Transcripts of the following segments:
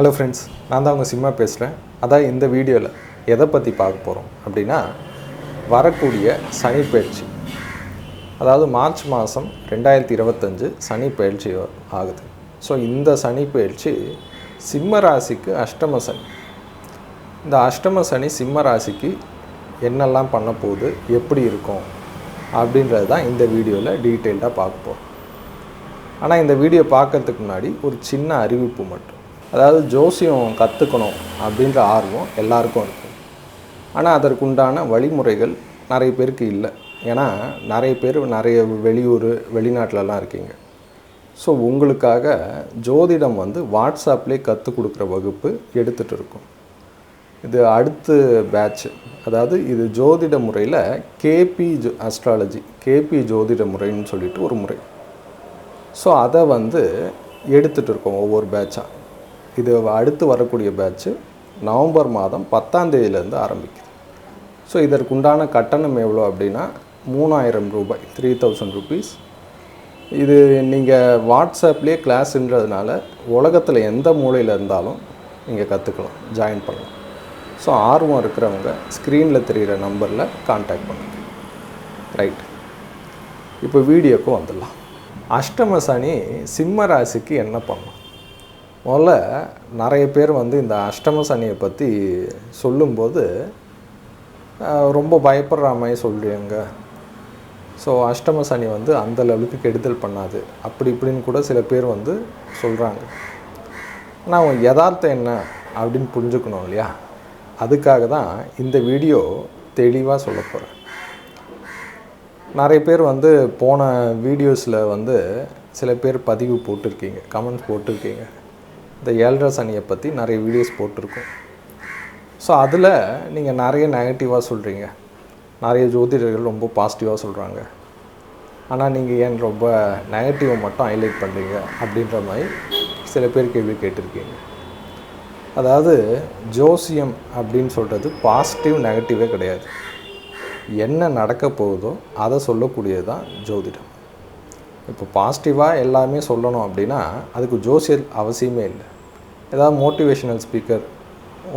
Hello friends நான் தான் உங்கள் சிம்மா பேசுகிறேன் அதான் இந்த வீடியோவில் எதை பற்றி பார்க்க போகிறோம் அப்படின்னா வரக்கூடிய சனி பயிற்சி. அதாவது மார்ச் மாதம் ரெண்டாயிரத்தி இருபத்தஞ்சு சனி பயிற்சி ஆகுது. ஸோ இந்த சனி பயிற்சி சிம்ம ராசிக்கு அஷ்டம சனி. இந்த அஷ்டம சனி சிம்ம ராசிக்கு என்னெல்லாம் பண்ண போகுது எப்படி இருக்கும் அப்படின்றது தான் இந்த வீடியோவில் டீட்டெயில்டாக பார்க்க போகிறோம் ஆனால் இந்த வீடியோ பார்க்கறதுக்கு முன்னாடி ஒரு சின்ன அறிவிப்பு மட்டும். அதாவது ஜோசியம் கற்றுக்கணும் அப்படின்ற ஆர்வம் எல்லாருக்கும் இருக்கும் ஆனால் அதற்குண்டான வழிமுறைகள் நிறைய பேருக்கு இல்லை. ஏன்னா நிறைய பேர் நிறைய வெளியூர் வெளிநாட்டிலலாம் இருக்கீங்க. ஸோ உங்களுக்காக ஜோதிடம் வந்து வாட்ஸ்அப்லேயே கற்றுக் கொடுக்குற வகுப்பு எடுத்துகிட்டு இருக்கும். இது அடுத்து பேட்ச் அதாவது இது ஜோதிட முறையில் கேபி ஜோ அஸ்ட்ராலஜி கேபி ஜோதிட முறைன்னு சொல்லிட்டு ஒரு முறை. ஸோ அதை வந்து எடுத்துகிட்டு இருக்கோம் ஒவ்வொரு பேட்சாக இது அடுத்து வரக்கூடிய பேட்ச்சு நவம்பர் மாதம் பத்தாந்தேதியிலேருந்து ஆரம்பிக்குது. ஸோ இதற்குண்டான கட்டணம் எவ்வளோ அப்படின்னா மூணாயிரம் ரூபாய் த்ரீ தௌசண்ட் ருபீஸ் இது நீங்கள் வாட்ஸ்அப்லேயே கிளாஸுன்றதுனால உலகத்தில் எந்த மூலையில் இருந்தாலும் நீங்கள் கற்றுக்கலாம் ஜாயின் பண்ணலாம். ஸோ ஆர்வம் இருக்கிறவங்க ஸ்க்ரீனில் தெரிகிற நம்பரில் காண்டாக்ட் பண்ணுங்கள் ரைட் இப்போ வீடியோக்கு வந்துடலாம். அஷ்டம சனி சிம்ம ராசிக்கு என்ன பண்ணும் முதல்ல நிறைய பேர் வந்து இந்த அஷ்டம சனியை பற்றி சொல்லும்போது ரொம்ப பயப்படுற மாதிரி சொல்கிறீங்க ஸோ அஷ்டம சனி வந்து அந்த லெவலுக்கு கெடுதல் பண்ணாது. அப்படி இப்படின்னு கூட சில பேர் வந்து சொல்கிறாங்க ஆனால் அவங்க யதார்த்தம் என்ன அப்படின்னு புரிஞ்சுக்கணும் இல்லையா? அதுக்காக தான் இந்த வீடியோ தெளிவாக சொல்ல போகிறேன் நிறைய பேர் வந்து போன வீடியோஸில் வந்து சில பேர் பதிவு போட்டிருக்கீங்க கமெண்ட்ஸ் போட்டிருக்கீங்க. இந்த ஏழரை சனியை பற்றி நிறைய வீடியோஸ் போட்டிருக்கோம். ஸோ அதில் நீங்கள் நிறைய நெகட்டிவாக சொல்கிறீங்க நிறைய ஜோதிடர்கள் ரொம்ப பாசிட்டிவாக சொல்கிறாங்க ஆனால் நீங்கள் ஏன் ரொம்ப நெகட்டிவை மட்டும் ஹைலைட் பண்ணுறீங்க அப்படின்ற மாதிரி சில பேர் கேள்வி கேட்டிருக்கீங்க. அதாவது ஜோசியம் அப்படின்னு சொல்கிறது பாசிட்டிவ் நெகட்டிவே கிடையாது. என்ன நடக்க போகுதோ அதை சொல்லக்கூடியது தான் ஜோதிடம். இப்போ பாசிட்டிவாக எல்லாமே சொல்லணும் அப்படின்னா அதுக்கு ஜோசியர் அவசியமே இல்லை. ஏதாவது மோட்டிவேஷனல் ஸ்பீக்கர்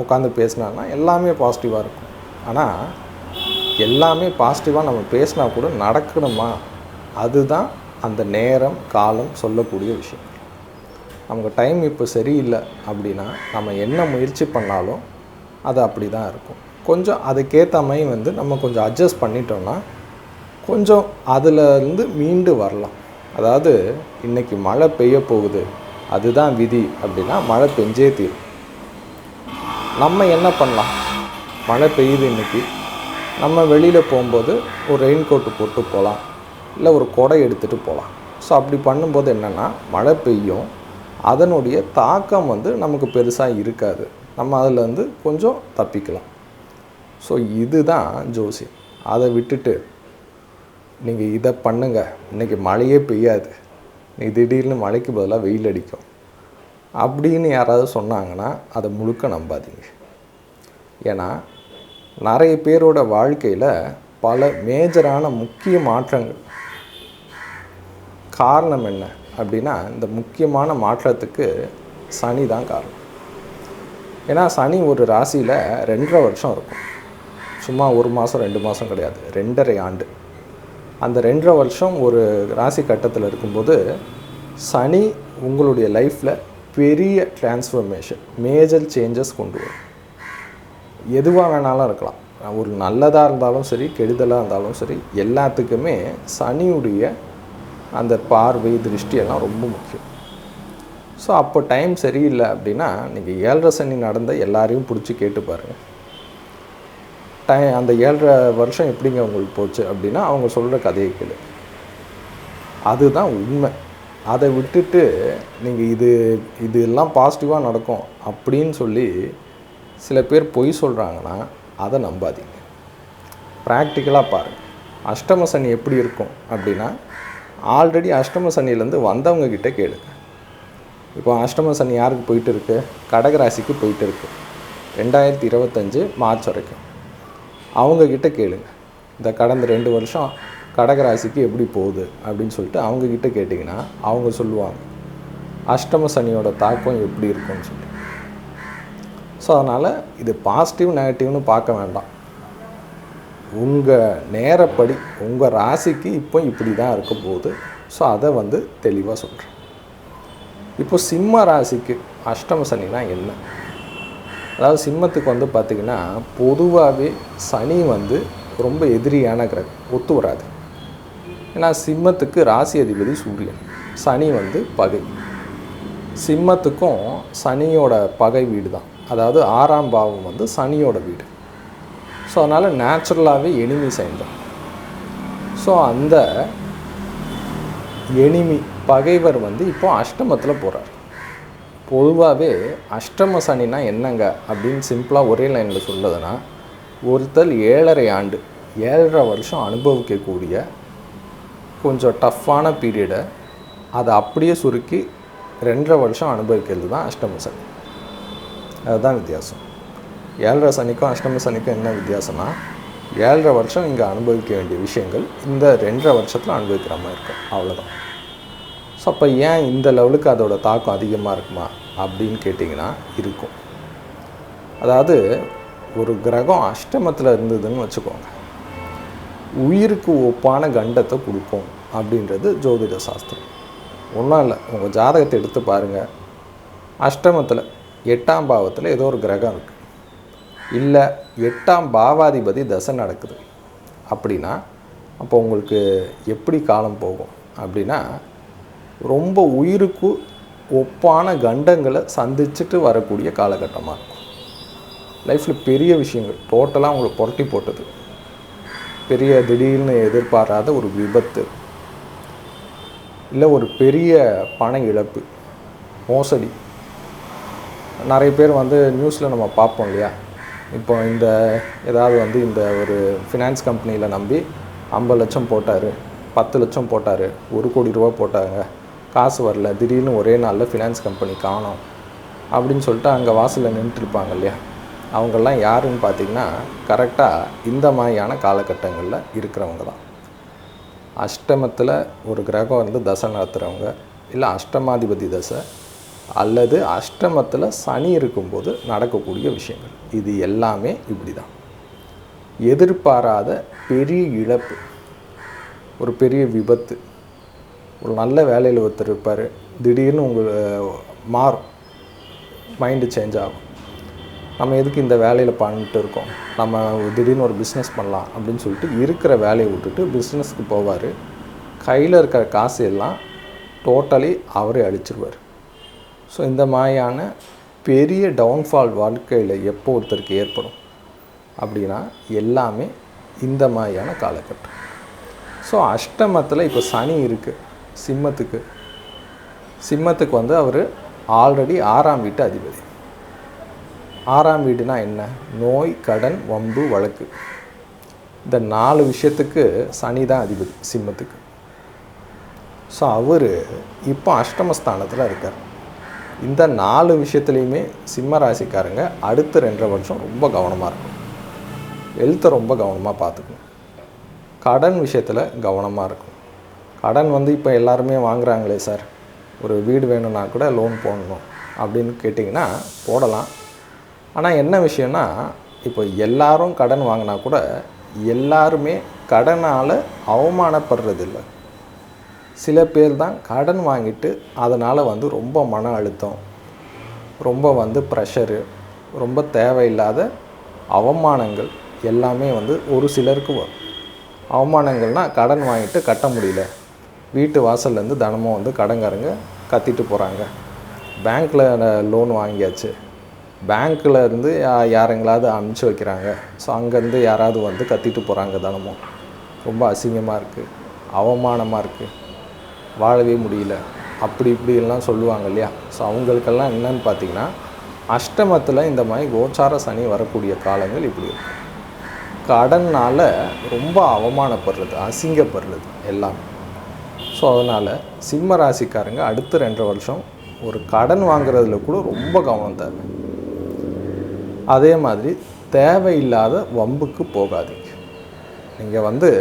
உட்காந்து பேசினாங்கன்னா எல்லாமே பாசிட்டிவாக இருக்கும். ஆனால் எல்லாமே பாசிட்டிவாக நம்ம பேசினா கூட நடக்கணுமா? அதுதான் அந்த நேரம் காலம் சொல்லக்கூடிய விஷயம். நமக்கு டைம் இப்போ சரியில்லை அப்படின்னா நம்ம என்ன முயற்சி பண்ணாலும் அது அப்படி தான் இருக்கும். கொஞ்சம் அதுக்கேற்ற மாதிரி வந்து நம்ம கொஞ்சம் அட்ஜஸ்ட் பண்ணிட்டோம்னா கொஞ்சம் அதில் இருந்து மீண்டு வரலாம். அதாவது இன்றைக்கி மழை பெய்ய போகுது. அதுதான் விதி அப்படின்னா மழை பெஞ்சே தீரும். நம்ம என்ன பண்ணலாம்? மழை பெய்யுது இன்னைக்கு. நம்ம வெளியில் போகும்போது ஒரு ரெயின் கோட்டு போட்டு போகலாம். இல்லை ஒரு குடை எடுத்துகிட்டு போகலாம். ஸோ அப்படி பண்ணும்போது என்னென்னா மழை பெய்யும். அதனுடைய தாக்கம் வந்து நமக்கு பெருசாக இருக்காது. நம்ம அதில் வந்து கொஞ்சம் தப்பிக்கலாம். ஸோ இதுதான் ஜோசியம். அதை விட்டுட்டு நீங்கள் இதை பண்ணுங்கள் இன்றைக்கி மழையே பெய்யாது. நீ திடீர்னு மழைக்கு பதிலாக வெயில் அடிக்கும். அப்படின்னு யாராவது சொன்னாங்கன்னா அதை முழுக்க நம்பாதீங்க. ஏன்னா நிறைய பேரோட வாழ்க்கையில் பல மேஜரான முக்கிய மாற்றங்கள். காரணம் என்ன அப்படின்னா இந்த முக்கியமான மாற்றத்துக்கு சனி தான் காரணம். ஏன்னா சனி ஒரு ராசியில் ரெண்டரை வருஷம் இருக்கும். சும்மா ஒரு மாதம் ரெண்டு மாதம் கிடையாது. ரெண்டரை ஆண்டு. அந்த ரெண்டரை வருஷம் ஒரு ராசி கட்டத்தில் இருக்கும்போது சனி உங்களுடைய லைஃப்பில் பெரிய டிரான்ஸ்ஃபர்மேஷன் மேஜர் சேஞ்சஸ் கொண்டு வரும். எதுவாக வேணாலும் இருக்கலாம். ஒரு நல்லதாக இருந்தாலும் சரி கெடுதலாக இருந்தாலும் சரி எல்லாத்துக்குமே சனியுடைய அந்த பார்வை திருஷ்டியெல்லாம் ரொம்ப முக்கியம். ஸோ அப்போ டைம் சரியில்லை அப்படின்னா நீங்கள் ஏழரை சனி நடந்த எல்லாரையும் பிடிச்சி கேட்டு பாருங்கள் டை அந்த ஏழரை வருஷம் எப்படிங்க அவங்களுக்கு போச்சு அப்படின்னா அவங்க சொல்கிற கதையை கேளு. அதுதான் உண்மை. அதை விட்டுட்டு நீங்கள் இது இது எல்லாம் பாசிட்டிவாக நடக்கும் அப்படின்னு சொல்லி சில பேர் பொய் சொல்கிறாங்கன்னா அதை நம்பாதீங்க. ப்ராக்டிக்கலாக பாருங்கள் அஷ்டம சனி எப்படி இருக்கும் அப்படின்னா ஆல்ரெடி அஷ்டம சனியிலேருந்து வந்தவங்கக்கிட்ட கேளுங்க இப்போ அஷ்டம சனி யாருக்கு போயிட்டு இருக்கு? கடகராசிக்கு போயிட்டு இருக்கு. ரெண்டாயிரத்தி இருபத்தஞ்சு மார்ச் வரைக்கும். அவங்கக்கிட்ட கேளுங்க. இந்த கடந்த ரெண்டு வருஷம் கடகராசிக்கு எப்படி போகுது அப்படின்னு சொல்லிட்டு அவங்கக்கிட்ட கேட்டிங்கன்னா அவங்க சொல்லுவாங்க. அஷ்டம சனியோட தாக்கம் எப்படி இருக்கும்னு சொல்லி ஸோ அதனால் இது பாசிட்டிவ் நெகட்டிவ்னு பார்க்க வேண்டாம். உங்கள் நேரப்படி உங்கள் ராசிக்கு இப்போ இப்படி தான் இருக்க போகுது. ஸோ அதை வந்து தெளிவாக சொல்கிறேன் இப்போ சிம்ம ராசிக்கு அஷ்டம சனினா என்ன? அதாவது சிம்மத்துக்கு வந்து பார்த்திங்கன்னா பொதுவாகவே சனி வந்து ரொம்ப எதிரியான கிரகம் ஒத்து வராது. ஏன்னா சிம்மத்துக்கு ராசி அதிபதி சூரியன். சனி வந்து பகை. சிம்மத்துக்கும் சனியோட பகை வீடு தான். அதாவது ஆறாம் பாவம் வந்து சனியோட வீடு. ஸோ அதனால் நேச்சுரலாகவே எனிமி சைன்தான் ஸோ அந்த எனிமி பகைவர் வந்து இப்போ அஷ்டமத்தில் போகிறார் பொதுவாகவே அஷ்டம சனினா என்னங்க அப்படின்னு சிம்பிளாக ஒரே லைனில் சொல்லுதுன்னா ஒருத்தர் ஏழரை ஆண்டு ஏழரை வருஷம் அனுபவிக்கக்கூடிய கொஞ்சம் டஃப்பான பீரியடை அதை அப்படியே சுருக்கி ரெண்டரை வருஷம் அனுபவிக்கிறது தான் அஷ்டம சனி. அதுதான் வித்தியாசம். ஏழரை சனிக்கும் அஷ்டம சனிக்கும் என்ன வித்தியாசம்னா ஏழரை வருஷம் இங்கே அனுபவிக்க வேண்டிய விஷயங்கள் இந்த ரெண்டரை வருஷத்தில் அனுபவிக்கிற மாதிரி இருக்கும். அவ்வளோதான் ஸோ அப்போ ஏன் இந்த லெவலுக்கு அதோட தாக்கம் அதிகமாக இருக்குமா அப்படின்னு கேட்டிங்கன்னா இருக்கும். அதாவது ஒரு கிரகம் அஷ்டமத்தில் இருந்ததுன்னு வச்சுக்கோங்க. உயிருக்கு ஒப்பான கண்டத்தை கொடுக்கும் அப்படின்றது ஜோதிட சாஸ்திரம். ஒன்றும் இல்லை உங்கள் ஜாதகத்தை எடுத்து பாருங்கள் அஷ்டமத்தில் எட்டாம் பாவத்தில் ஏதோ ஒரு கிரகம் இருக்குது இல்லை எட்டாம் பாவாதிபதி தசை நடக்குது. அப்படின்னா அப்போ உங்களுக்கு எப்படி காலம் போகும்? அப்படின்னா ரொம்ப உயிருக்கு ஒப்பான கண்டங்களை சந்திச்சுட்டு வரக்கூடிய காலகட்டமாக இருக்கும். லைஃப்பில் பெரிய விஷயங்கள் டோட்டலாக உங்களுக்கு புரட்டி போட்டது. பெரிய திடீர்னு எதிர்பாராத ஒரு விபத்து. இல்லை ஒரு பெரிய பண இழப்பு மோசடி. நிறைய பேர் வந்து நியூஸில் நம்ம பார்ப்போம் இல்லையா? இப்போ இந்த ஏதாவது வந்து இந்த ஒரு ஃபினான்ஸ் கம்பெனியில் நம்பி ஐம்பது லட்சம் போட்டார் பத்து லட்சம் போட்டார் ஒரு கோடி ரூபா போட்டாங்க. காசு வரல திடீர்னு ஒரே நாளில் ஃபினான்ஸ் கம்பெனி காணோம் அப்படின்னு சொல்லிட்டு அங்கே வாசலில் நின்றுட்டுருப்பாங்க இல்லையா? அவங்கெல்லாம் யாருன்னு பார்த்தீங்கன்னா கரெக்டாக இந்த மாதிரியான காலகட்டங்களில் இருக்கிறவங்க தான். அஷ்டமத்தில் ஒரு கிரகம் வந்து தசை நடத்துகிறவங்க இல்லை அஷ்டமாதிபதி தசை அல்லது அஷ்டமத்தில் சனி இருக்கும்போது நடக்கக்கூடிய விஷயங்கள். இது எல்லாமே இப்படி தான் எதிர்பாராத பெரிய இழப்பு ஒரு பெரிய விபத்து ஒரு நல்ல வேலையில் ஒருத்தர் இருப்பார். திடீர்னு உங்கள் மாறும். மைண்டு சேஞ்ச் ஆகும். நம்ம எதுக்கு இந்த வேலையில் பண்ணிட்டு இருக்கோம்? நம்ம திடீர்னு ஒரு பிஸ்னஸ் பண்ணலாம் அப்படின்னு சொல்லிட்டு இருக்கிற வேலையை விட்டுட்டு பிஸ்னஸ்க்கு போவார். கையில் இருக்கிற காசு எல்லாம் டோட்டலி அவரே அழிச்சிருவார். ஸோ இந்த மாதிரியான பெரிய டவுன்ஃபால் வாழ்க்கையில் எப்போ ஒருத்தருக்கு ஏற்படும்? அப்படின்னா எல்லாமே இந்த மாதிரியான காலகட்டம். ஸோ அஷ்டமத்தில் இப்போ சனி இருக்குது சிம்மத்துக்கு. சிம்மத்துக்கு வந்து அவர் ஆல்ரெடி ஆறாம் வீட்டு அதிபதி. ஆறாம் வீடுனா என்ன? நோய் கடன் வம்பு வழக்கு. இந்த நாலு விஷயத்துக்கு சனி தான் அதிபதி சிம்மத்துக்கு. ஸோ அவர் இப்போ அஷ்டமஸ்தானத்தில் இருக்கார். இந்த நாலு விஷயத்துலையுமே சிம்ம ராசிக்காரங்க அடுத்த ரெண்டரை வருஷம் ரொம்ப கவனமாக இருக்கும் ஹெல்த்தை ரொம்ப கவனமாக பார்த்துக்கணும். கடன் விஷயத்தில் கவனமாக இருக்கும் கடன் வந்து இப்போ எல்லாருமே வாங்குறாங்களே சார். ஒரு வீடு வேணும்னா கூட லோன் போடணும் அப்படின்னு கேட்டிங்கன்னா போடலாம். ஆனால் என்ன விஷயம்னா இப்போ எல்லாரும் கடன் வாங்கினா கூட எல்லாருமே கடனால் அவமானப்படுறதில்ல. சில பேர் தான் கடன் வாங்கிட்டு அதனால் வந்து ரொம்ப மன அழுத்தம் ரொம்ப வந்து ப்ரெஷரு ரொம்ப தேவையில்லாத அவமானங்கள் எல்லாமே வந்து ஒரு சிலருக்கு வரும். அவமானங்கள்னால் கடன் வாங்கிட்டு கட்ட முடியல. வீட்டு வாசல்லேருந்து தினமும் வந்து கடன்காரங்க கத்திட்டு போகிறாங்க பேங்க்கில் லோன் வாங்கியாச்சு. பேங்க்கில் இருந்து யா- யாருங்களாவது அனுப்பிச்சி வைக்கிறாங்க. ஸோ அங்கேருந்து யாராவது வந்து கத்திட்டு போகிறாங்க தினமும். ரொம்ப அசிங்கமாக இருக்குது அவமானமாக இருக்குது வாழவே முடியல. அப்படி இப்படி எல்லாம் சொல்லுவாங்க இல்லையா? ஸோ அவங்களுக்கெல்லாம் என்னன்னு பார்த்தீங்கன்னா அஷ்டமத்தில் இந்த மாதிரி கோச்சார சனி வரக்கூடிய காலங்கள் இப்படி இருக்கும் கடனால் ரொம்ப அவமானப்படுறது அசிங்கப்படுறது எல்லாம். ஸோ அதனால் சிம்ம ராசிக்காரங்க அடுத்த ரெண்டரை வருஷம் ஒரு கடன் வாங்குறதுல கூட ரொம்ப கவனம் தேவை. அதே மாதிரி தேவையில்லாத வம்புக்கு போகாதீங்க. நீங்கள் வந்து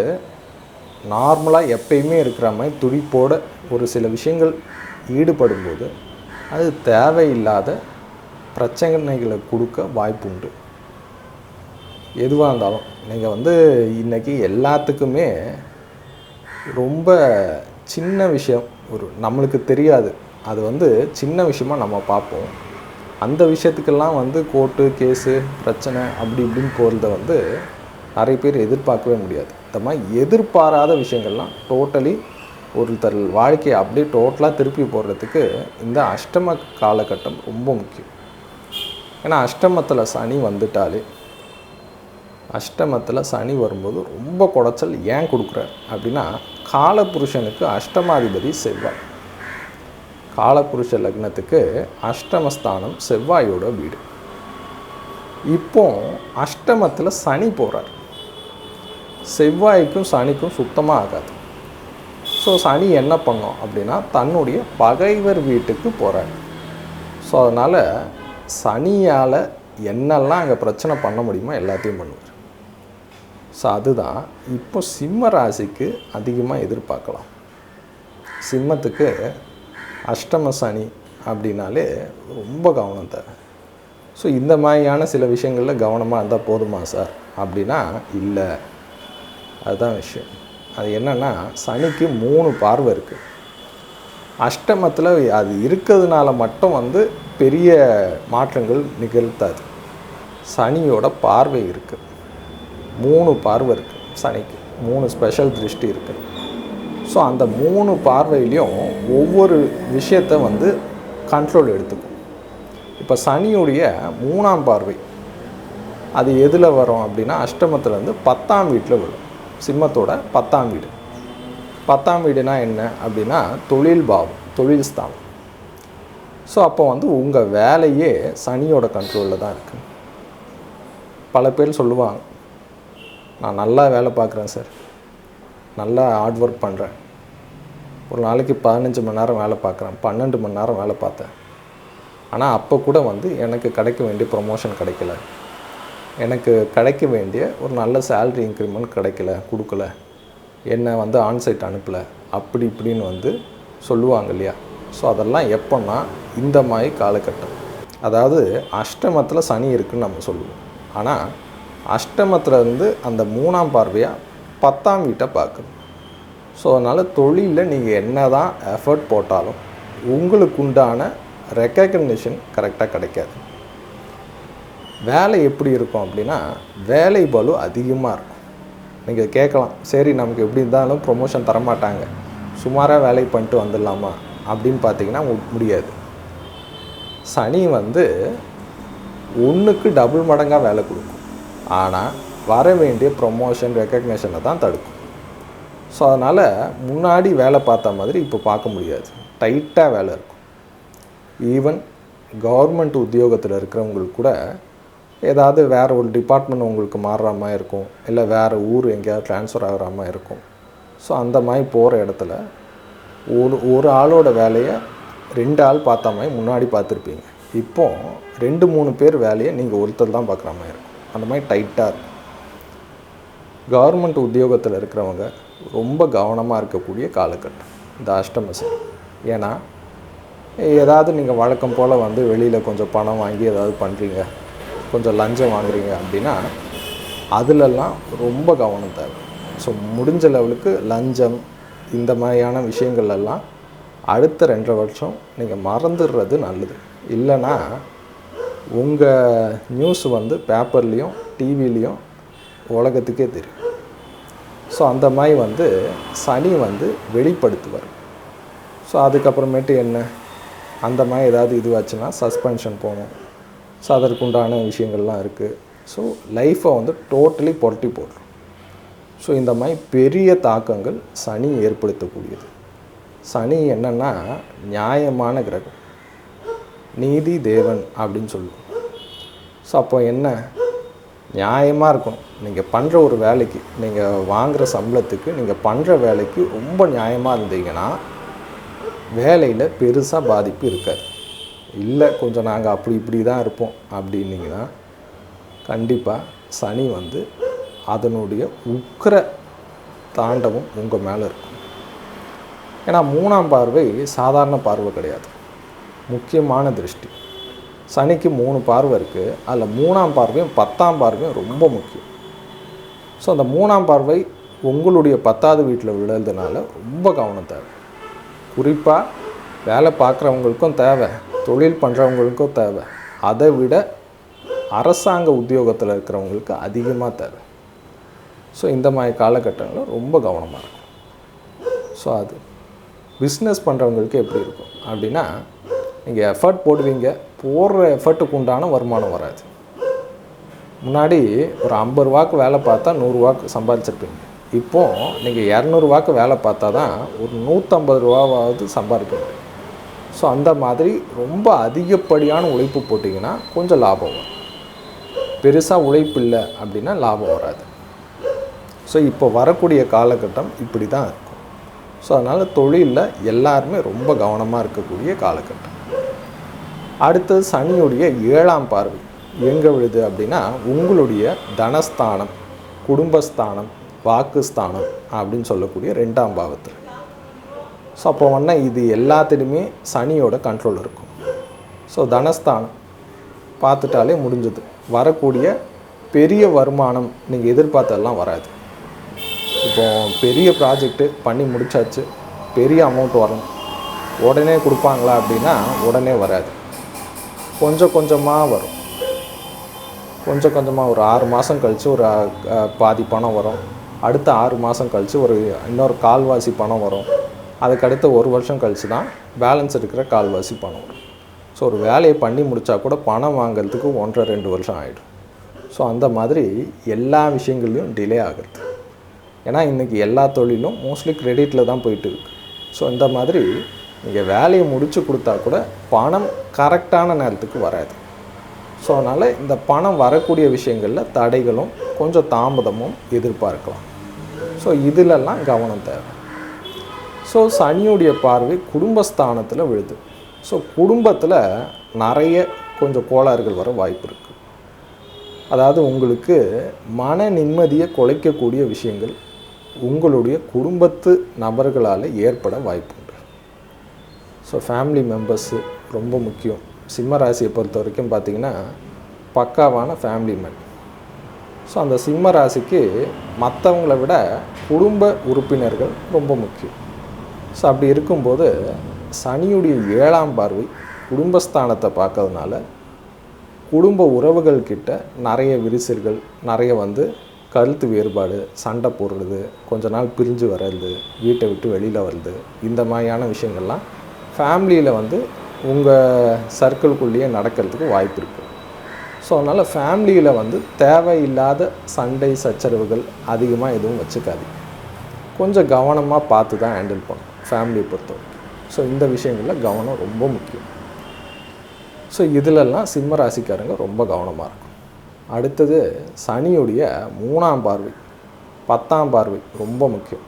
நார்மலாக எப்பயுமே இருக்கிற மாதிரி துடிப்போட ஒரு சில விஷயங்கள் ஈடுபடும்போது அது தேவையில்லாத பிரச்சனைகளை கொடுக்க வாய்ப்பு உண்டு. எதுவாக இருந்தாலும் நீங்கள் வந்து இன்றைக்கி எல்லாத்துக்குமே ரொம்ப சின்ன விஷயம் ஒரு நம்மளுக்கு தெரியாது. அது வந்து சின்ன விஷயமா நம்ம பார்ப்போம். அந்த விஷயத்துக்கெல்லாம் வந்து கோர்ட்டு கேஸு பிரச்சனை அப்படி இப்படின்னு போகிறத வந்து நிறைய பேர் எதிர்பார்க்கவே முடியாது. இந்த மாதிரி எதிர்பாராத விஷயங்கள்லாம் டோட்டலி ஒருத்தர் வாழ்க்கையை அப்படியே டோட்டலாக திருப்பி போடுறதுக்கு இந்த அஷ்டம காலகட்டம் ரொம்ப முக்கியம். ஏன்னா அஷ்டமத்தில் சனி வந்துட்டாலே அஷ்டமத்தில் சனி வரும்போது ரொம்ப குடைச்சல் ஏன் கொடுக்குறார் அப்படின்னா காலபுருஷனுக்கு அஷ்டமாதிபதி செவ்வாய். காலபுருஷ லக்னத்துக்கு அஷ்டமஸ்தானம் செவ்வாயோட வீடு. இப்போ அஷ்டமத்தில் சனி போகிறார் செவ்வாய்க்கும் சனிக்கும் சுத்தமாக ஆகாது. ஸோ சனி என்ன பண்ணும் அப்படின்னா தன்னுடைய பகைவர் வீட்டுக்கு போகிறார் ஸோ அதனால் சனியால் என்னெல்லாம் அங்கே பிரச்சனை பண்ண முடியுமோ எல்லாத்தையும் பண்ணுவார். ஸோ அதுதான். இப்போ சிம்ம ராசிக்கு அதிகமாக எதிர்பார்க்கலாம். சிம்மத்துக்கு அஷ்டம சனி அப்படின்னாலே ரொம்ப கவனம் தேவை. ஸோ இந்த மாதிரியான சில விஷயங்களில் கவனமாக இருந்தால் போதுமா சார் அப்படின்னா இல்லை. அதுதான் விஷயம். அது என்னென்னா சனிக்கு மூணு பார்வை இருக்குது அஷ்டமத்தில் அது இருக்கிறதுனால மட்டும் வந்து பெரிய மாற்றங்கள் நிகழ்த்தாது. சனியோட பார்வை இருக்குது மூணு பார்வை இருக்குது சனிக்கு. மூணு ஸ்பெஷல் திருஷ்டி இருக்குது ஸோ அந்த மூணு பார்வையிலையும் ஒவ்வொரு விஷயத்தை வந்து கண்ட்ரோல் எடுத்துக்கும். இப்போ சனியுடைய மூணாம் பார்வை அது எதில் வரும் அப்படின்னா அஷ்டமத்தில் வந்து பத்தாம் வீட்டில் வரும். சிம்மத்தோட பத்தாம் வீடு. பத்தாம் வீடுனா என்ன அப்படின்னா தொழில் பாவம் தொழில் ஸ்தானம். ஸோ அப்போ வந்து உங்கள் வேலையே சனியோட கண்ட்ரோலில் தான் இருக்குது பல பேர் சொல்லுவாங்க நான் நல்லா வேலை பார்க்குறேன் சார். நல்லா ஹார்ட் ஒர்க் பண்ணுறேன் ஒரு நாளைக்கு பதினஞ்சு மணி நேரம் வேலை பார்க்குறேன் பன்னெண்டு மணி நேரம் வேலை பார்த்தேன். ஆனால் அப்போ கூட வந்து எனக்கு கிடைக்க வேண்டிய ப்ரொமோஷன் கிடைக்கல. எனக்கு கிடைக்க வேண்டிய ஒரு நல்ல சேல்ரி இன்க்ரிமெண்ட் கிடைக்கல கொடுக்கல. என்னை வந்து ஆன்சைட் அனுப்பலை. அப்படி இப்படின்னு வந்து சொல்லுவாங்க இல்லையா? ஸோ அதெல்லாம் எப்போன்னா இந்த மாதிரி காலகட்டம். அதாவது அஷ்டமத்தில் சனி இருக்குன்னு நம்ம சொல்லுவோம். ஆனால் அஷ்டமத்தில் இருந்து அந்த மூணாம் பார்வையாக பத்தாம் வீட்டை பார்க்கணும் ஸோ அதனால் தொழிலில் நீங்கள் என்ன தான் எஃபர்ட் போட்டாலும் உங்களுக்கு உண்டான ரெக்கக்னிஷன் கரெக்டாக கிடைக்காது. வேலை எப்படி இருக்கும் அப்படின்னா வேலை பலு அதிகமாக இருக்கும். நீங்கள் கேட்கலாம் சரி நமக்கு எப்படி இருந்தாலும் ப்ரொமோஷன் தரமாட்டாங்க. சுமாராக வேலை பண்ணிட்டு வந்துடலாமா? அப்படின்னு பார்த்தீங்கன்னா முடியாது. சனி வந்து ஒன்றுக்கு டபுள் மடங்காக வேலை கொடுக்கும். ஆனால் வர வேண்டிய ப்ரொமோஷன் ரெக்கக்னேஷனை தான் தடுக்கும். ஸோ அதனால் முன்னாடி வேலை பார்த்த மாதிரி இப்போ பார்க்க முடியாது. டைட்டாக வேலை இருக்கும். ஈவன் கவர்மெண்ட் உத்தியோகத்தில் இருக்கிறவங்களுக்கு கூட ஏதாவது வேறு ஒரு டிபார்ட்மெண்ட் உங்களுக்கு மாறுற மாதிரி இருக்கும். இல்லை வேறு ஊர் எங்கேயாவது ட்ரான்ஸ்ஃபர் ஆகிற மாதிரி இருக்கும். ஸோ அந்த மாதிரி போகிற இடத்துல ஒரு ஒரு ஆளோட வேலையை ரெண்டு ஆள் பார்த்த மாதிரி முன்னாடி பார்த்துருப்பீங்க. இப்போது ரெண்டு மூணு பேர் வேலையை நீங்கள் ஒருத்தர் தான் பார்க்குற மாதிரி இருக்கும். அந்த மாதிரி டைட்டாக இருக்கும் கவர்மெண்ட் உத்தியோகத்தில் இருக்கிறவங்க ரொம்ப கவனமாக இருக்கக்கூடிய காலகட்டம் இந்த அஷ்டம சனி. ஏன்னா ஏதாவது நீங்கள் வழக்கம் போல் வந்து வெளியில் கொஞ்சம் பணம் வாங்கி ஏதாவது பண்ணுறீங்க கொஞ்சம் லஞ்சம் வாங்குறீங்க அப்படின்னா அதிலெல்லாம் ரொம்ப கவனம் தேவை. ஸோ முடிஞ்ச லெவலுக்கு லஞ்சம் இந்த மாதிரியான விஷயங்கள் எல்லாம் அடுத்த ரெண்டரை வருஷம் நீங்கள் மறந்துடுறது நல்லது. இல்லைன்னா உங்கள் நியூஸ் வந்து பேப்பர்லேயும் டிவிலையும் உலகத்துக்கே தெரியும். ஸோ அந்த மாதிரி வந்து சனி வந்து வெளிப்படுத்துவார். ஸோ அதுக்கப்புறமேட்டு என்ன? அந்த மாதிரி ஏதாவது இதுவாச்சுன்னா சஸ்பென்ஷன் போகணும். ஸோ அதற்குண்டான விஷயங்கள்லாம் இருக்குது ஸோ லைஃப்பை வந்து டோட்டலி புரட்டி போடுறோம் ஸோ இந்த மாதிரி பெரிய தாக்கங்கள் சனி ஏற்படுத்தக்கூடியது. சனி என்னன்னா நியாயமான கிரகம். நீதி தேவன் அப்படின்னு சொல்லுவோம். ஸோ அப்போ என்ன? நியாயமாக இருக்கணும் நீங்கள் பண்ணுற ஒரு வேலைக்கு நீங்கள் வாங்குகிற சம்பளத்துக்கு நீங்கள் பண்ணுற வேலைக்கு ரொம்ப நியாயமாக இருந்தீங்கன்னா வேலையில் பெருசாக பாதிப்பு இருக்காது. இல்லை கொஞ்சம் நாங்கள் அப்படி இப்படி தான் இருப்போம் அப்படின்னீங்கன்னா கண்டிப்பாக சனி வந்து அதனுடைய உக்கிர தாண்டவும் உங்கள் மேலே இருக்கும். ஏன்னா மூணாம் பார்வை சாதாரண பார்வை கிடையாது. முக்கியமான திருஷ்டி. சனிக்கு மூணு பார்வை இருக்குது அதில் மூணாம் பார்வையும் பத்தாம் பார்வையும் ரொம்ப முக்கியம். ஸோ அந்த மூணாம் பார்வை உங்களுடைய பத்தாவது வீட்டில் விழுறதுனால ரொம்ப கவனம் தேவை. குறிப்பாக வேலை பார்க்குறவங்களுக்கும் தேவை தொழில் பண்ணுறவங்களுக்கும் தேவை. அதை விட அரசாங்க உத்தியோகத்தில் இருக்கிறவங்களுக்கு அதிகமாக தேவை. ஸோ இந்த மாதிரி காலகட்டங்களில் ரொம்ப கவனமாக இருக்கும் ஸோ அது பிஸ்னஸ் பண்ணுறவங்களுக்கு எப்படி இருக்கும்? அப்படின்னா நீங்கள் எஃபர்ட் போடுவீங்க போடுற எஃபர்ட்டுக்கு உண்டான வருமானம் வராது. முன்னாடி ஒரு ஐம்பது ரூபாக்கு வேலை பார்த்தா நூறுரூவாக்கு சம்பாதிச்சிருப்பீங்க. இப்போ நீங்கள் இரநூறுவாக்கு வேலை பார்த்தா தான் ஒரு நூற்றம்பது ரூபாவாவது சம்பாதிக்கணும் ஸோ அந்த மாதிரி ரொம்ப அதிகப்படியான உழைப்பு போட்டிங்கன்னா கொஞ்சம் லாபம் வரும். பெருசாக உழைப்பு இல்லை அப்படின்னா லாபம் வராது. ஸோ இப்போ வரக்கூடிய காலகட்டம் இப்படி தான் இருக்கும். ஸோ அதனால் தொழிலில் எல்லாருமே ரொம்ப கவனமாக இருக்கக்கூடிய காலகட்டம். அடுத்தது சனியுடைய ஏழாம் பார்வை. எங்கே விழுது அப்படின்னா உங்களுடைய தனஸ்தானம் குடும்பஸ்தானம் வாக்குஸ்தானம் அப்படின்னு சொல்லக்கூடிய ரெண்டாம் பாவத்தில். ஸோ அப்போ வந்து இது எல்லாத்துலேயுமே சனியோட கண்ட்ரோல் இருக்கும். ஸோ தனஸ்தானம் பார்த்துட்டாலே முடிஞ்சது. வரக்கூடிய பெரிய வருமானம் நீங்கள் எதிர்பார்த்ததெல்லாம் வராது. இப்போ பெரிய ப்ராஜெக்ட்டு பண்ணி முடிச்சாச்சு பெரிய அமௌண்ட் வரணும். உடனே கொடுப்பாங்களா அப்படின்னா உடனே வராது. கொஞ்சம் கொஞ்சமாக வரும். கொஞ்சம் கொஞ்சமாக ஒரு ஆறு மாதம் கழித்து ஒரு பாதி பணம் வரும். அடுத்த ஆறு மாதம் கழித்து ஒரு இன்னொரு கால்வாசி பணம் வரும். அதுக்கடுத்து ஒரு வருஷம் கழித்து தான் பேலன்ஸ் இருக்கிற கால்வாசி பணம் வரும். ஸோ ஒரு வேலையை பண்ணி முடித்தா கூட பணம் வாங்குறதுக்கு ஒன்றரை ரெண்டு வருஷம் ஆகிடும் ஸோ அந்த மாதிரி எல்லா விஷயங்கள்லையும் டிலே ஆகிறது. ஏன்னா இன்றைக்கி எல்லா தொழிலும் மோஸ்ட்லி கிரெடிட்டில் தான் போயிட்டு இருக்கு. ஸோ இந்த மாதிரி நீங்கள் வேலையை முடித்து கொடுத்தா கூட பணம் கரெக்டான நேரத்துக்கு வராது. ஸோ அதனால் இந்த பணம் வரக்கூடிய விஷயங்களில் தடைகளும் கொஞ்சம் தாமதமும் எதிர்பார்க்கலாம். ஸோ இதிலெல்லாம் கவனம் தேவை. ஸோ சனியுடைய பார்வை குடும்பஸ்தானத்தில் விழுது. ஸோ குடும்பத்தில் நிறைய கொஞ்சம் கோளாறுகள் வர வாய்ப்பு இருக்குது அதாவது உங்களுக்கு மன நிம்மதியை குலைக்கக்கூடிய விஷயங்கள் உங்களுடைய குடும்பத்து நபர்களால் ஏற்பட வாய்ப்பு. ஸோ ஃபேமிலி மெம்பர்ஸு ரொம்ப முக்கியம். சிம்ம ராசியை பொறுத்த வரைக்கும் பார்த்திங்கன்னா பக்காவான ஃபேமிலி மேன் ஸோ அந்த சிம்ம ராசிக்கு மற்றவங்கள விட குடும்ப உறுப்பினர்கள் ரொம்ப முக்கியம். ஸோ அப்படி இருக்கும்போது சனியுடைய ஏழாம் பார்வை குடும்பஸ்தானத்தை பார்க்கறதுனால குடும்ப உறவுகள் கிட்ட நிறைய விரிசல்கள் நிறைய வந்து கருத்து வேறுபாடு சண்டை போடுறது கொஞ்ச நாள் பிரிஞ்சு வர்றது வீட்டை விட்டு வெளியில் வர்றது இந்த மாதிரியான விஷயங்கள்லாம் ஃபேமிலியில் வந்து உங்கள் சர்க்கிள்குள்ளேயே நடக்கிறதுக்கு வாய்ப்பு இருக்குது ஸோ அதனால் ஃபேமிலியில் வந்து தேவையில்லாத சண்டை சச்சரவுகள் அதிகமாக எதுவும் வச்சுக்காது கொஞ்சம் கவனமாக பார்த்து தான் ஹேண்டில் பண்ணணும் ஃபேமிலியை பொறுத்தவரைக்கும் ஸோ இந்த விஷயங்களில் கவனம் ரொம்ப முக்கியம். ஸோ இதிலெல்லாம் சிம்ம ராசிக்காரங்க ரொம்ப கவனமாக இருக்கும் அடுத்தது சனியுடைய மூணாம் பார்வை பத்தாம் பார்வை ரொம்ப முக்கியம்.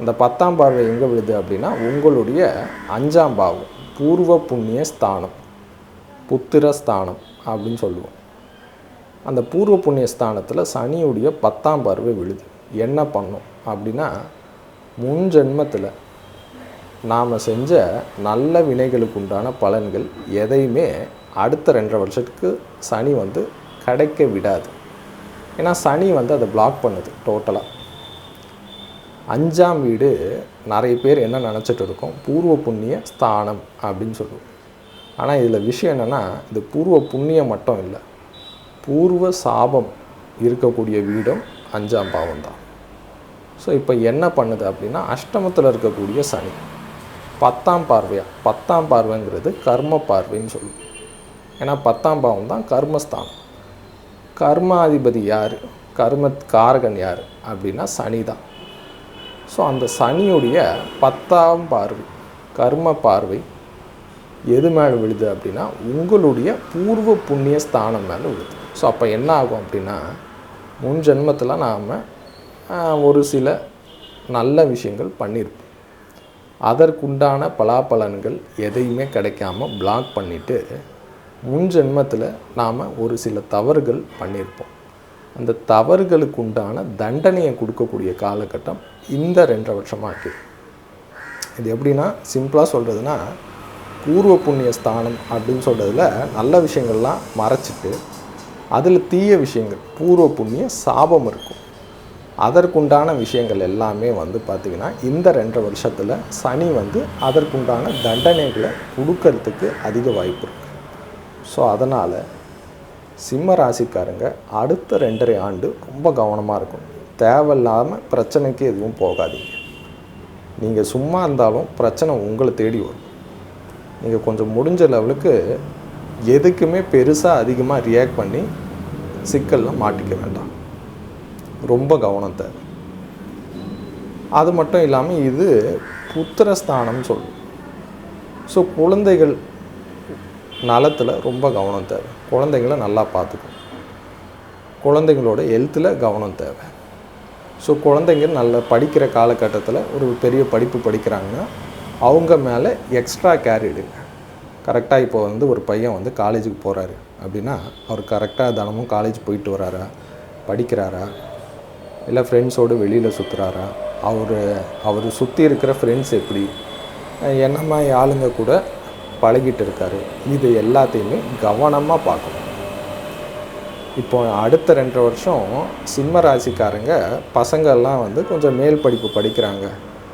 இந்த பத்தாம் பார்வை எங்கே விழுது அப்படின்னா உங்களுடைய அஞ்சாம் பாவம் பூர்வ புண்ணிய ஸ்தானம் புத்திர ஸ்தானம் அப்படின்னு சொல்லுவோம். அந்த பூர்வ புண்ணிய ஸ்தானத்தில் சனியுடைய பத்தாம் பார்வை விழுது. என்ன பண்ணும் அப்படின்னா முன் ஜென்மத்தில் நாம் செஞ்ச நல்ல வினைகளுக்கு உண்டான பலன்கள் எதையுமே அடுத்த ரெண்டரை வருஷத்துக்கு சனி வந்து கிடைக்க விடாது. ஏன்னா சனி வந்து அதை பிளாக் பண்ணுது டோட்டலாக அஞ்சாம் வீடு நிறைய பேர் என்ன நினச்சிட்டு இருக்கோம்? பூர்வ புண்ணிய ஸ்தானம் அப்படின்னு சொல்லுவோம். ஆனால் இதில் விஷயம் என்னென்னா இது பூர்வ புண்ணியம் மட்டும் இல்லை. பூர்வ சாபம் இருக்கக்கூடிய வீடும் அஞ்சாம் பாவம் தான். ஸோ இப்போ என்ன பண்ணுது அப்படின்னா அஷ்டமத்தில் இருக்கக்கூடிய சனி. பத்தாம் பார்வையா? பத்தாம் பார்வைங்கிறது கர்ம பார்வைன்னு சொல்லுவோம். ஏன்னா பத்தாம் பாவம் தான் கர்மஸ்தானம். கர்மாதிபதி யார்? கர்ம காரகன் யார்? அப்படின்னா சனி தான். ஸோ அந்த சனியுடைய பத்தாம் பார்வை கர்ம பார்வை எது மேலே விழுது அப்படின்னா உங்களுடைய பூர்வ புண்ணிய ஸ்தானம் மேலே விழுது. ஸோ அப்போ என்ன ஆகும் அப்படின்னா முன் ஜென்மத்தில் நாம் ஒரு சில நல்ல விஷயங்கள் பண்ணியிருப்போம் அதற்குண்டான பலாபலன்கள் எதையுமே கிடைக்காம பிளாக் பண்ணிவிட்டு முன் ஜென்மத்தில் நாம் ஒரு சில தவறுகள் பண்ணியிருப்போம் அந்த தவறுகளுக்கு உண்டான தண்டனையை கொடுக்கக்கூடிய காலகட்டம் இந்த ரெண்டரை வருஷமாக இருக்குது இது எப்படின்னா சிம்பிளாக சொல்கிறதுனா பூர்வ புண்ணிய ஸ்தானம் அப்படின்னு சொல்கிறதுல நல்ல விஷயங்கள்லாம் மறைச்சிட்டு அதில் தீய விஷயங்கள் பூர்வ புண்ணிய சாபம் இருக்கும். அதற்குண்டான விஷயங்கள் எல்லாமே வந்து பார்த்திங்கன்னா இந்த ரெண்டரை வருஷத்தில் சனி வந்து அதற்குண்டான தண்டனைகளை கொடுக்கறதுக்கு அதிக வாய்ப்பு இருக்குது ஸோ அதனால் சிம்ம ராசிக்காரங்க அடுத்த ரெண்டரை ஆண்டு ரொம்ப கவனமாக இருக்கும் தேவையில்லாமல் பிரச்சனைக்கு எதுவும் போகாதீங்க. நீங்கள் சும்மா இருந்தாலும் பிரச்சனை உங்களை தேடி வரும். நீங்கள் கொஞ்சம் முடிஞ்ச லெவலுக்கு எதுக்குமே பெருசாக அதிகமாக ரியாக்ட் பண்ணி சிக்கலில் மாட்டிக்க வேண்டாம். ரொம்ப கவனம் தேவை. அது மட்டும் இல்லாமல் இது புத்திரஸ்தானம்னு சொல்லும் ஸோ குழந்தைகள் நலத்தில் ரொம்ப கவனம் தேவை. குழந்தைங்கள நல்லா பார்த்துக்கணும். குழந்தைங்களோட ஹெல்த்தில் கவனம் தேவை. ஸோ குழந்தைங்க நல்ல படிக்கிற காலகட்டத்தில் ஒரு பெரிய படிப்பு படிக்கிறாங்கன்னா அவங்க மேலே எக்ஸ்ட்ரா கேர் எடுங்க. கரெக்டாக இப்போ வந்து ஒரு பையன் வந்து காலேஜுக்கு போகிறாரு அப்படின்னா அவர் கரெக்டாக தினமும் காலேஜ் போயிட்டு வராரா? படிக்கிறாரா? இல்லை ஃப்ரெண்ட்ஸோடு வெளியில் சுற்றுறாரா அவர் அவர் சுற்றி இருக்கிற ஃப்ரெண்ட்ஸ் எப்படி? என்னம்மா ஆளுங்க கூட பழகிட்டு இருக்காரு இது எல்லாத்தையுமே கவனமாக பார்க்கணும். இப்போ அடுத்த ரெண்டரை வருஷம் சிம்ம ராசிக்காரங்க பசங்கள்லாம் வந்து கொஞ்சம் மேல் படிப்பு படிக்கிறாங்க.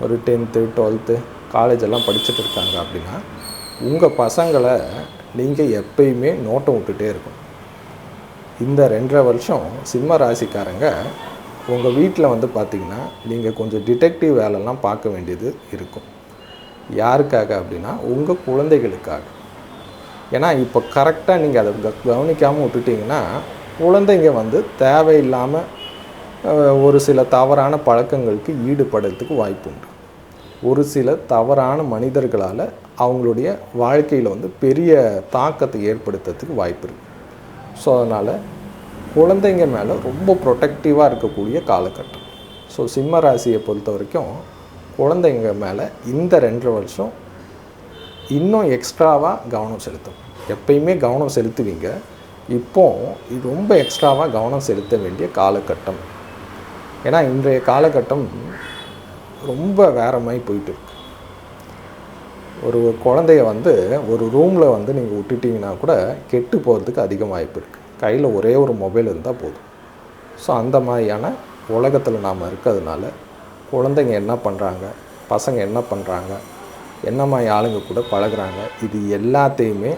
ஒரு டென்த்து டுவெல்த்து காலேஜ் எல்லாம் படிச்சுட்டு இருக்காங்க அப்படின்னா உங்கள் பசங்களை நீங்கள் எப்பயுமே நோட்டம் விட்டுட்டே இருக்கணும். இந்த ரெண்டரை வருஷம் சிம்ம ராசிக்காரங்க உங்கள் வீட்டில் வந்து பார்த்தீங்கன்னா நீங்கள் கொஞ்சம் டிடெக்டிவ் வேலைலாம் பார்க்க வேண்டியது இருக்கும். யாருக்காக அப்படின்னா உங்கள் குழந்தைகளுக்காக. ஏன்னா இப்போ கரெக்டாக நீங்கள் அதை க- கவனிக்காமல் விட்டுட்டீங்கன்னா குழந்தைங்க வந்து தேவையில்லாமல் ஒரு சில தவறான பழக்கங்களுக்கு ஈடுபடுறதுக்கு வாய்ப்பு உண்டு. ஒரு சில தவறான மனிதர்களால் அவங்களுடைய வாழ்க்கையில் வந்து பெரிய தாக்கத்தை ஏற்படுத்துறதுக்கு வாய்ப்பு இருக்குது ஸோ அதனால் குழந்தைங்க மேலே ரொம்ப ப்ரொடெக்டிவாக இருக்கக்கூடிய காலகட்டம். ஸோ சிம்ம ராசியை பொறுத்த வரைக்கும் குழந்தைங்க மேலே இந்த ரெண்டரை வருஷம் இன்னும் எக்ஸ்ட்ராவாக கவனம் செலுத்தும். எப்பயுமே கவனம் செலுத்துவீங்க. இப்போ இது ரொம்ப எக்ஸ்ட்ராவாக கவனம் செலுத்த வேண்டிய காலகட்டம். ஏன்னா இன்றைய காலகட்டம் ரொம்ப வேற மாதிரி போயிட்டு இருக்கு. ஒரு குழந்தைய வந்து ஒரு ரூமில் வந்து நீங்கள் விட்டுட்டீங்கன்னா கூட கெட்டு போகிறதுக்கு அதிக வாய்ப்பு இருக்குது கையில் ஒரே ஒரு மொபைல் இருந்தால் போதும். ஸோ அந்த மாதிரியான உலகத்தில் நாம் இருக்கிறதுனால குழந்தைங்க என்ன பண்ணுறாங்க பசங்க என்ன பண்ணுறாங்க என்ன மாதிரி ஆளுங்க கூட பழகுறாங்க? இது எல்லாத்தையுமே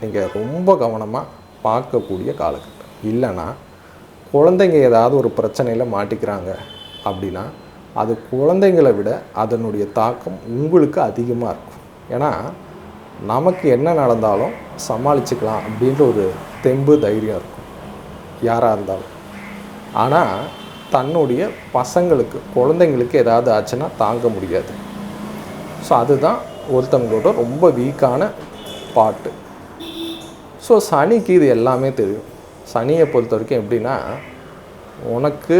நீங்கள் ரொம்ப கவனமாக பார்க்கக்கூடிய காலகட்டம். இல்லைன்னா குழந்தைங்க ஏதாவது ஒரு பிரச்சனையில் மாட்டிக்கிறாங்க அப்படின்னா அது குழந்தைங்களை விட அதனுடைய தாக்கம் உங்களுக்கு அதிகமாக இருக்கும். ஏன்னா நமக்கு என்ன நடந்தாலும் சமாளிச்சுக்கலாம் அப்படின்ற ஒரு தெம்பு தைரியம் இருக்கும். யாராக இருந்தாலும். ஆனால் தன்னுடைய பசங்களுக்கு குழந்தைங்களுக்கு ஏதாவது ஆச்சுன்னா தாங்க முடியாது. ஸோ அதுதான் ஒருத்தவங்களோட ரொம்ப வீக்கான பாட்டு. ஸோ சனிக்கு இது எல்லாமே தெரியும். சனியை பொறுத்த வரைக்கும் எப்படின்னா உனக்கு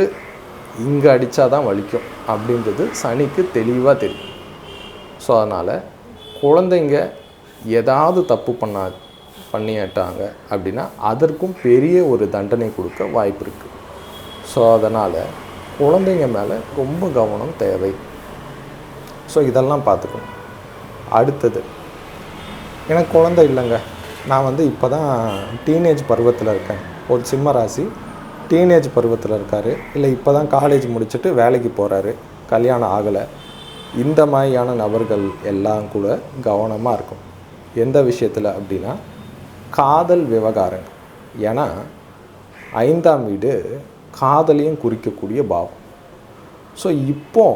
இங்கே அடித்தா தான் வலிக்கும் அப்படின்றது சனிக்கு தெளிவாக தெரியும். ஸோ அதனால் குழந்தைங்க ஏதாவது தப்பு பண்ணா பண்ணிட்டாங்க அப்படின்னா அதற்கும் பெரிய ஒரு தண்டனை கொடுக்க வாய்ப்பு இருக்குது ஸோ அதனால் குழந்தைங்க மேலே ரொம்ப கவனம் தேவை. ஸோ இதெல்லாம் பார்த்துக்கணும் அடுத்தது எனக்கு குழந்தை இல்லைங்க. நான் வந்து இப்போ தான் டீனேஜ் பருவத்தில் இருக்கேன். ஒரு சிம்ம ராசி டீனேஜ் பருவத்தில் இருக்கார். இல்லை இப்போ தான் காலேஜ் முடிச்சுட்டு வேலைக்கு போகிறாரு கல்யாணம் ஆகலை. இந்த மாதிரியான நபர்கள் எல்லாம் கூட கவனமாக இருக்கும். எந்த விஷயத்தில் அப்படின்னா காதல் விவகாரங்கள். ஏன்னா ஐந்தாம் வீடு காதலையும் குறிக்கக்கூடிய பாவம். ஸோ இப்போ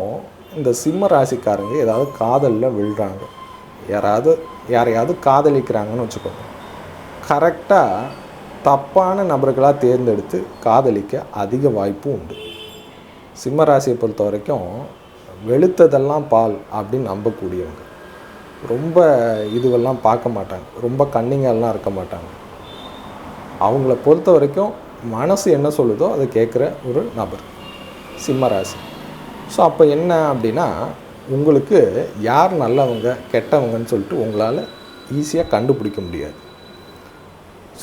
இந்த சிம்ம ராசிக்காரங்க ஏதாவது காதலில் விழுறாங்க. யாராவது யாரையாவது காதலிக்கிறாங்கன்னு வச்சுக்கோங்க. கரெக்டாக தப்பான நபர்களாக தேர்ந்தெடுத்து காதலிக்க அதிக வாய்ப்பு உண்டு. சிம்ம ராசியை பொறுத்த வரைக்கும் வெளுத்ததெல்லாம் பால் அப்படின்னு நம்பக்கூடியவங்க. ரொம்ப இதுவெல்லாம் பார்க்க மாட்டாங்க. ரொம்ப கன்னிங்கெல்லாம் இருக்க மாட்டாங்க. அவங்கள பொறுத்த வரைக்கும் மனசு என்ன சொல்லுதோ அதை கேட்குற ஒரு நபர் சிம்ம ராசி. ஸோ அப்போ என்ன அப்படின்னா உங்களுக்கு யார் நல்லவங்க கெட்டவங்கன்னு சொல்லிட்டு உங்களால் ஈஸியாக கண்டுபிடிக்க முடியாது.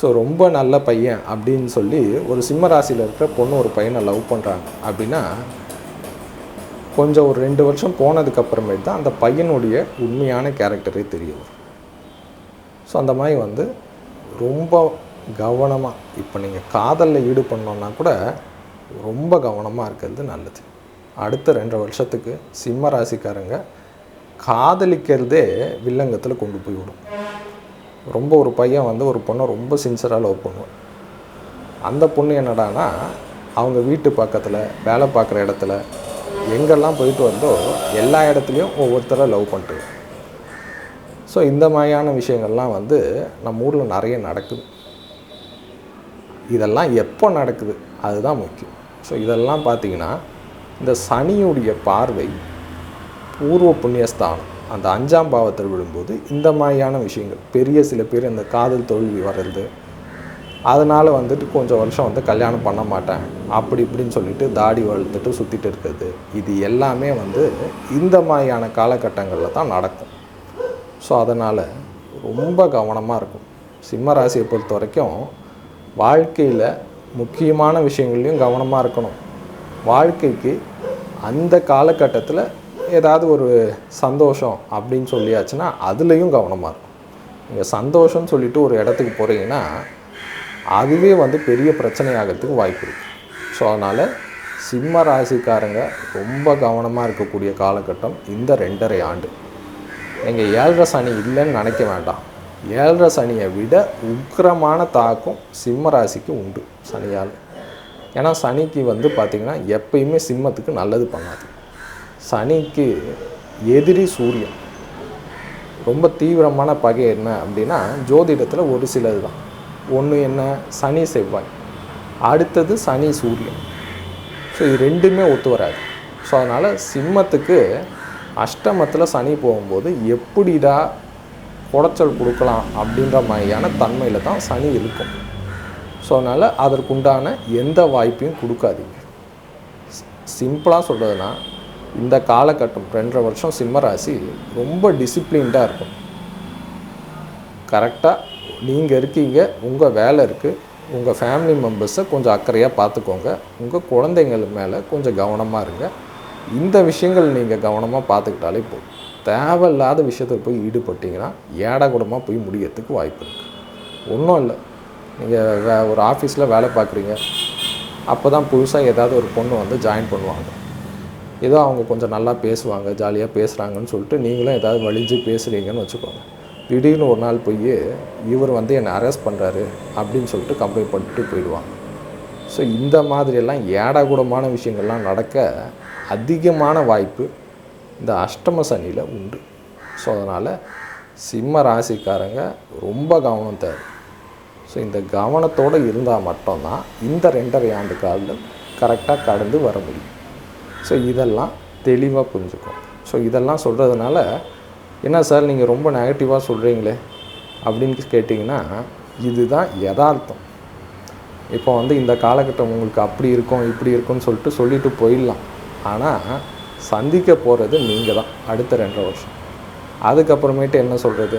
ஸோ ரொம்ப நல்ல பையன் அப்படின்னு சொல்லி ஒரு சிம்ம ராசியில் இருக்கிற பொண்ணு ஒரு பையனை லவ் பண்ணுறாங்க அப்படின்னா கொஞ்சம் ஒரு ரெண்டு வருஷம் போனதுக்கப்புறமேட்டு தான் அந்த பையனுடைய உண்மையான கேரக்டரே தெரிய வரும். ஸோ அந்த மாதிரி வந்து ரொம்ப கவனமாக இப்போ நீங்கள் காதலில் ஈடுபடணுன்னா கூட ரொம்ப கவனமாக இருக்கிறது நல்லது. அடுத்த ரெண்டு வருஷத்துக்கு சிம்ம ராசிக்காரங்க காதலிக்கிறதே வில்லங்கத்தில் கொண்டு போய் விடும். ரொம்ப ஒரு பையன் வந்து ஒரு பொண்ணை ரொம்ப சின்சராக லவ் பண்ணுவான். அந்த பொண்ணு என்னடானா அவங்க வீட்டு பக்கத்தில் வேலை பார்க்குற இடத்துல எங்கெல்லாம் போயிட்டு வந்தோ எல்லா இடத்துலையும் ஒவ்வொருத்தரை லவ் பண்ணிட்டு ஸோ இந்த மாதிரியான விஷயங்கள்லாம் வந்து நம்ம ஊரில் நிறைய நடக்குது. இதெல்லாம் எப்போ நடக்குது? அதுதான் முக்கியம். ஸோ இதெல்லாம் பார்த்தீங்கன்னா இந்த சனியுடைய பார்வை பூர்வ புண்ணியஸ்தானம் அந்த அஞ்சாம் பாவத்தில் விழும்போது இந்த மாதிரியான விஷயங்கள் பெரிய சில பேர் இந்த காதல் தோல்வி வர்றது அதனால் வந்துட்டு கொஞ்சம் வருஷம் வந்து கல்யாணம் பண்ண மாட்டேன் அப்படி இப்படின்னு சொல்லிட்டு தாடி வளர்த்துட்டு சுற்றிட்டு இருக்கிறது இது எல்லாமே வந்து இந்த மாதிரியான காலகட்டங்களில் தான் நடக்கும். ஸோ அதனால் ரொம்ப கவனமாக இருக்கும். சிம்ம ராசியை பொறுத்த வரைக்கும் வாழ்க்கையில் முக்கியமான விஷயங்கள்லையும் கவனமாக இருக்கணும். வாழ்க்கைக்கு அந்த காலகட்டத்தில் ஏதாவது ஒரு சந்தோஷம் அப்படின்னு சொல்லியாச்சுன்னா அதுலேயும் கவனமாக இருக்கும் நீங்கள் சந்தோஷம்னு சொல்லிட்டு ஒரு இடத்துக்கு போகிறீங்கன்னா அதுவே வந்து பெரிய பிரச்சனையாகிறதுக்கு வாய்ப்பு இருக்குது ஸோ அதனால் சிம்ம ராசிக்காரங்க ரொம்ப கவனமாக இருக்கக்கூடிய காலகட்டம் இந்த ரெண்டரை ஆண்டு. நீங்கள் ஏழரை சனி இல்லைன்னு நினைக்க வேண்டாம். ஏழரை சனியை விட உக்கிரமான தாக்கம் சிம்ம ராசிக்கு உண்டு சனியால். ஏன்னா சனிக்கு வந்து பார்த்திங்கன்னா எப்பயுமே சிம்மத்துக்கு நல்லது பண்ணாது. சனிக்கு எதிரி சூரியன். ரொம்ப தீவிரமான பகை என்ன அப்படின்னா ஜோதிடத்தில் ஒரு சிலது தான். ஒன்று என்ன? சனி செவ்வாய். அடுத்தது சனி சூரியன். ஸோ இது ரெண்டுமே ஒத்து வராது. ஸோ அதனால் சிம்மத்துக்கு அஷ்டமத்தில் சனி போகும்போது எப்படிடா குடைச்சல் கொடுக்கலாம் அப்படின்ற மாதிரியான தன்மையில் தான் சனி இருக்கும். ஸோ அதனால் அதற்குண்டான எந்த வாய்ப்பையும் கொடுக்காதீங்க. சிம்பிளாக சொல்கிறதுனா இந்த காலகட்டம் ரெண்டரை வருஷம் சிம்மராசி ரொம்ப டிசிப்ளின்டாக இருக்கும். கரெக்டாக நீங்கள் இருக்கீங்க உங்கள் வேலை இருக்குது உங்கள் ஃபேமிலி மெம்பர்ஸை கொஞ்சம் அக்கறையாக பார்த்துக்கோங்க உங்கள் குழந்தைங்கள் மேலே கொஞ்சம் கவனமாக இருங்க. இந்த விஷயங்கள் நீங்கள் கவனமாக பார்த்துக்கிட்டாலே போதும். தேவையில்லாத விஷயத்தில் போய் ஈடுபட்டிங்கன்னா ஏடா கூடமாக போய் முடியறதுக்கு வாய்ப்பு இருக்குது ஒன்றும் இல்லை. நீங்கள் வே ஒரு ஆஃபீஸில் வேலை பார்க்குறீங்க. அப்போ தான் புதுசாக ஏதாவது ஒரு பொண்ணு வந்து ஜாயின் பண்ணுவாங்க. ஏதோ அவங்க கொஞ்சம் நல்லா பேசுவாங்க ஜாலியாக பேசுகிறாங்கன்னு சொல்லிட்டு நீங்களும் ஏதாவது வலிஞ்சு பேசுகிறீங்கன்னு வச்சுக்கோங்க. திடீர்னு ஒரு நாள் போய் இவர் வந்து என்னை அரெஸ்ட் பண்ணுறாரு அப்படின்னு சொல்லிட்டு கம்ப்ளைண்ட் பண்ணிட்டு போயிடுவாங்க. ஸோ இந்த மாதிரியெல்லாம் ஏடாகூடமான விஷயங்கள்லாம் நடக்க அதிகமான வாய்ப்பு இந்த அஷ்டம சனியில் உண்டு. ஸோ அதனால் சிம்ம ராசிக்காரங்க ரொம்ப கவனம் தேவை. ஸோ இந்த கவனத்தோடு இருந்தால் மட்டும்தான் இந்த ரெண்டரை ஆண்டு காலம் கரெக்டாக கடந்து வர முடியும். ஸோ இதெல்லாம் தெளிவாக புரிஞ்சுக்கும் ஸோ இதெல்லாம் சொல்கிறதுனால என்ன சார் நீங்கள் ரொம்ப நெகட்டிவாக சொல்கிறீங்களே அப்படின்னு கேட்டிங்கன்னா இதுதான் யதார்த்தம். இப்போ வந்து இந்த காலகட்டம் உங்களுக்கு அப்படி இருக்கும் இப்படி இருக்கும்னு சொல்லிட்டு சொல்லிட்டு போயிடலாம். ஆனால் சந்திக்க போகிறது நீங்கள் தான் அடுத்த ரெண்டரை வருஷம். அதுக்கப்புறமேட்டு என்ன சொல்கிறது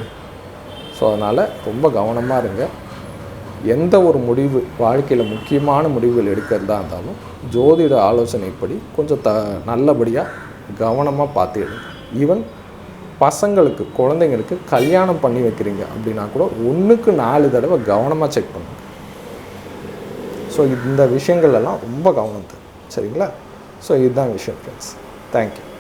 ஸோ அதனால் ரொம்ப கவனமாக இருங்க. எந்த ஒரு முடிவு வாழ்க்கையில் முக்கியமான முடிவுகள் எடுக்கிறதா இருந்தாலும் ஜோதிட ஆலோசனைப்படி கொஞ்சம் த நல்லபடியாக கவனமாக பார்த்து எடுங்க. ஈவன் பசங்களுக்கு குழந்தைங்களுக்கு கல்யாணம் பண்ணி வைக்கிறீங்க அப்படின்னா கூட ஒன்றுக்கு நாலு தடவை கவனமாக செக் பண்ணுங்க. ஸோ இந்த விஷயங்கள் எல்லாம் ரொம்ப கவனம் தேவை சரிங்களா? ஸோ இதுதான் விஷயம் ஃப்ரெண்ட்ஸ் Thank you.